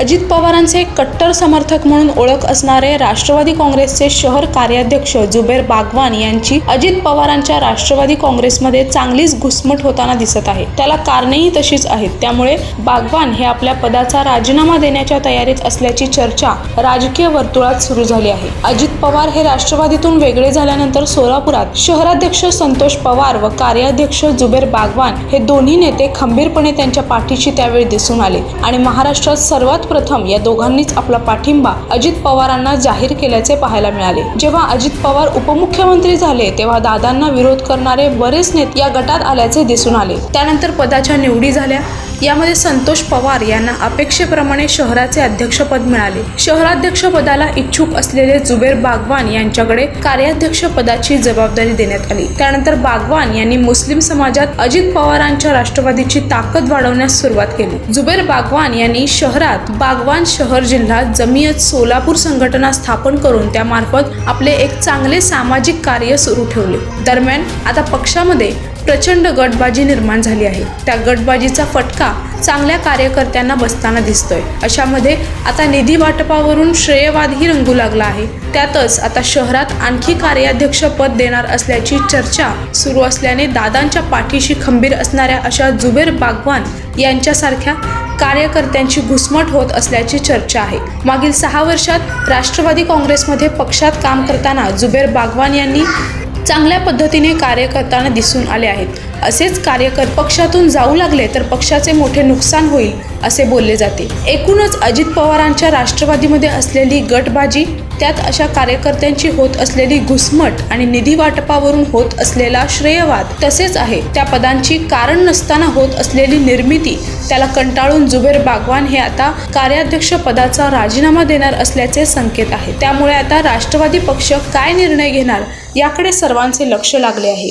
अजित पवारांचे कट्टर समर्थक म्हणून ओळख असणारे राष्ट्रवादी काँग्रेसचे शहर कार्याध्यक्ष जुबेर बागवान यांची अजित पवारांच्या राष्ट्रवादी काँग्रेसमध्ये चांगलीच घुसमट होताना दिसत आहे. त्याला कारणेही तशीच आहेत. त्यामुळे बागवान हे आपल्या पदाचा राजीनामा देण्याच्या तयारीत असल्याची चर्चा राजकीय वर्तुळात सुरू झाली आहे. अजित पवार हे राष्ट्रवादीतून वेगळे झाल्यानंतर सोलापुरात शहराध्यक्ष संतोष पवार व कार्याध्यक्ष जुबेर बागवान हे दोन्ही नेते खंबीरपणे त्यांच्या पाठीशी त्यावेळी दिसून आले आणि महाराष्ट्रात सर्वात प्रथम या दोघांनीच आपला पाठिंबा अजित पवारांना जाहीर केल्याचे पाहायला मिळाले. जेव्हा अजित पवार उपमुख्यमंत्री झाले तेव्हा दादांना विरोध करणारे बरेच नेते या गटात आल्याचे दिसून आले. त्यानंतर पदाच्या निवडी झाल्या. यामध्ये संतोष पवार यांना अपेक्षेप्रमाणे शहराचे अध्यक्षपद मिळाले. शहराध्यक्षपदाला इच्छुक असलेले जुबेर बागवान यांच्याकडे कार्याध्यक्ष पदाची जबाबदारी देण्यात आली. त्यानंतर बागवान यांनी मुस्लिम समाजात अजित पवारांच्या राष्ट्रवादीची ताकद वाढवण्यास सुरुवात केली. जुबेर बागवान यांनी शहरात बागवान शहर जिल्हा जमियत सोलापूर संघटना स्थापन करून त्यामार्फत आपले एक चांगले सामाजिक कार्य सुरू ठेवले. दरम्यान आता पक्षामध्ये प्रचंड गटबाजी निर्माण झाली आहे. त्या गटबाजीचा फटका चांगल्या कार्यकर्त्यांना बसताना दिसतोय. अशामध्ये आता निधी वाटपावरून श्रेयवादही रंगू लागला आहे. त्यातच आता शहरात आणखी कार्याध्यक्ष पद देणार असल्याची चर्चा सुरू असल्याने दादांच्या पाठीशी खंबीर असणाऱ्या अशा जुबेर बागवान यांच्यासारख्या कार्यकर्त्यांची घुसमट होत असल्याची चर्चा आहे. मागील सहा वर्षात राष्ट्रवादी काँग्रेसमध्ये पक्षात काम करताना जुबेर बागवान यांनी चांगल्या पद्धतीने कार्य करताना दिसून आले आहेत. असेच कार्यकर पक्षातून जाऊ लागले तर पक्षाचे मोठे नुकसान होईल असे बोलले जाते. एकूणच अजित पवारांच्या राष्ट्रवादीमध्ये असलेली गटबाजी त्यात अशा कार्यकर्त्यांची होत असलेली घुसमट आणि निधी वाटपावरून होत असलेला श्रेयवाद तसेच आहे. त्या पदांची कारण नसताना होत असलेली निर्मिती त्याला कंटाळून जुबेर बागवान हे आता कार्याध्यक्ष पदाचा राजीनामा देणार असल्याचे संकेत आहे. त्यामुळे आता राष्ट्रवादी पक्ष काय निर्णय घेणार याकडे सर्वांचे लक्ष लागले आहे.